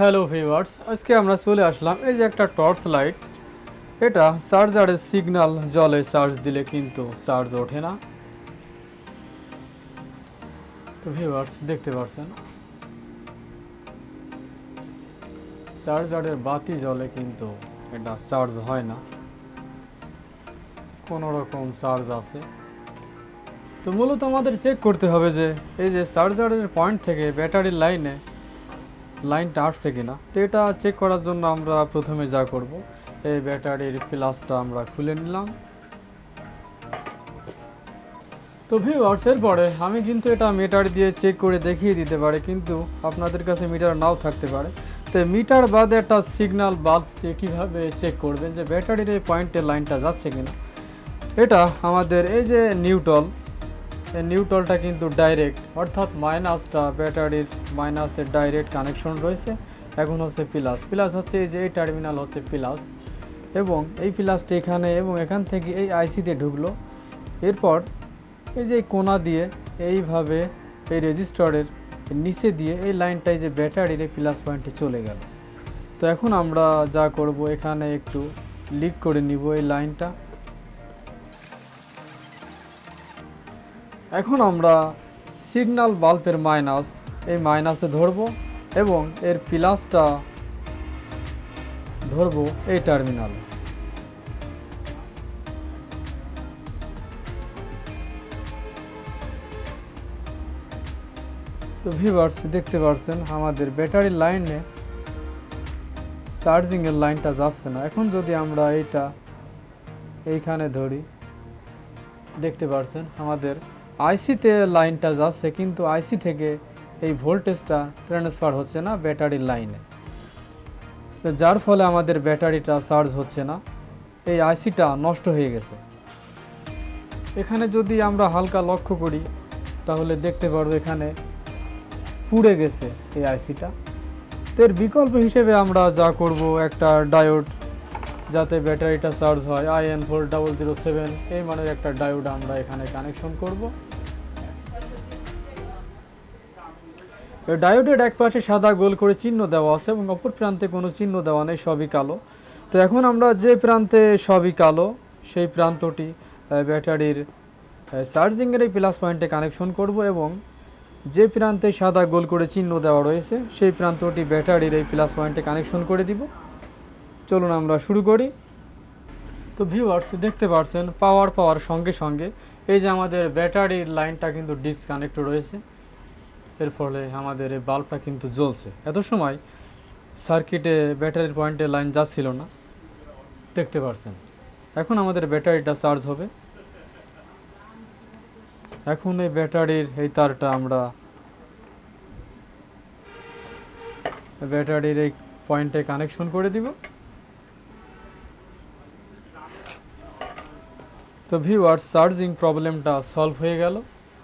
Hello viewers, আজকে আমরা চলে আসলাম এই যে একটা টর্চ লাইট। এটা চার্জারের সিগন্যাল জলে চার্জ দিলে কিন্তু চার্জ ওঠে না। তো ভিউয়ার্স, দেখতে পাচ্ছেন চার্জারের বাতি জলে কিন্তু এটা চার্জ হয় না। কোনো রকম চার্জ আছে। তো মূলত আমাদের চেক করতে হবে যে এই যে চার্জারের পয়েন্ট থেকে ব্যাটারির লাইনে লাইনটা আসছে কিনা। তো এটা চেক করার জন্য আমরা প্রথমে যা করব, এই ব্যাটারির প্লাসটা আমরা খুলে নিলাম। তো ভিউয়ার্স এরপরে আমি কিন্তু এটা মিটার দিয়ে চেক করে দেখিয়ে দিতে পারে, কিন্তু আপনাদের কাছে মিটার নাও থাকতে পারে। তো মিটার বাদে একটা সিগন্যাল বাল্ব দিয়ে কীভাবে চেক করবেন যে ব্যাটারির এই পয়েন্টে লাইনটা যাচ্ছে কিনা। এটা আমাদের এই যে নিউটল নিউট্রালটা কিন্তু ডাইরেক্ট, অর্থাৎ মাইনাসটা ব্যাটারির মাইনাসের ডাইরেক্ট কানেকশন রয়েছে। এখন হচ্ছে প্লাস। প্লাস হচ্ছে এই যে এই টার্মিনাল হচ্ছে প্লাস। এবং এই প্লাসটা এখানে এবং এখান থেকে এই আইসিতে ঢুকলো। এরপর এই যে কোনা দিয়ে এইভাবে এই রেজিস্টারের নিচে দিয়ে এই লাইনটাই যে ব্যাটারির এই প্লাস পয়েন্টে চলে গেল। তো এখন আমরা যা করব, এখানে একটু লিক করে নিব এই লাইনটা। এখন আমরা সিগন্যাল বাল্বের মাইনাস এই মাইনাসে ধরবো এবং এর প্লাসটা ধরবো এই টার্মিনাল তো ভিভার্স দেখতে পাচ্ছেন আমাদের ব্যাটারি লাইনে চার্জিংয়ের লাইনটা যাচ্ছে না। এখন যদি আমরা এইটা এইখানে ধরি, দেখতে পাচ্ছেন আমাদের আইসিতে লাইনটা যাচ্ছে, কিন্তু আইসি থেকে এই ভোল্টেজটা ট্রান্সফার হচ্ছে না ব্যাটারির লাইনে তো যার ফলে আমাদের ব্যাটারিটা চার্জ হচ্ছে না। এই আইসিটা নষ্ট হয়ে গেছে। এখানে যদি আমরা হালকা লক্ষ্য করি, তাহলে দেখতে পারব এখানে পুড়ে গেছে এই আইসিটা। এর বিকল্প হিসেবে আমরা যা করব, একটা ডায়োড যাতে ব্যাটারিটা চার্জ হয় I N four double zero seven এই মানের একটা ডায়োড আমরা এখানে কানেকশন করব। ডায়োডের এক পাশে সাদা গোল করে চিহ্ন দেওয়া আছে এবং অপর প্রান্তে কোনো চিহ্ন দেওয়া নেই, সবই কালো। তো এখন আমরা যে প্রান্তে সবই কালো, সেই প্রান্তটি ব্যাটারির চার্জিংয়ের এই প্লাস পয়েন্টে কানেকশন করব এবং যে প্রান্তে সাদা গোল করে চিহ্ন দেওয়া রয়েছে, সেই প্রান্তটি ব্যাটারির এই প্লাস পয়েন্টে কানেকশন করে দিব। চলুন আমরা শুরু করি। তো ভিউয়ার্স দেখতে পাচ্ছেন পাওয়ার পাওয়ার সঙ্গে সঙ্গে এই যে আমাদের ব্যাটারির লাইনটা কিন্তু ডিসকানেক্ট রয়েছে। এর ফলে আমাদের এই বাল্বটা কিন্তু জ্বলছে। এত সময় সার্কিটে ব্যাটারির পয়েন্টে লাইন যাচ্ছিল না। দেখতে পাচ্ছেন এখন আমাদের ব্যাটারিটা চার্জ হবে। এখন এই ব্যাটারির এই তারটা আমরা ব্যাটারির এই পয়েন্টে কানেকশন করে দিব। তো ভিউয়ার চার্জিং প্রবলেমটা সলভ হয়ে গেল।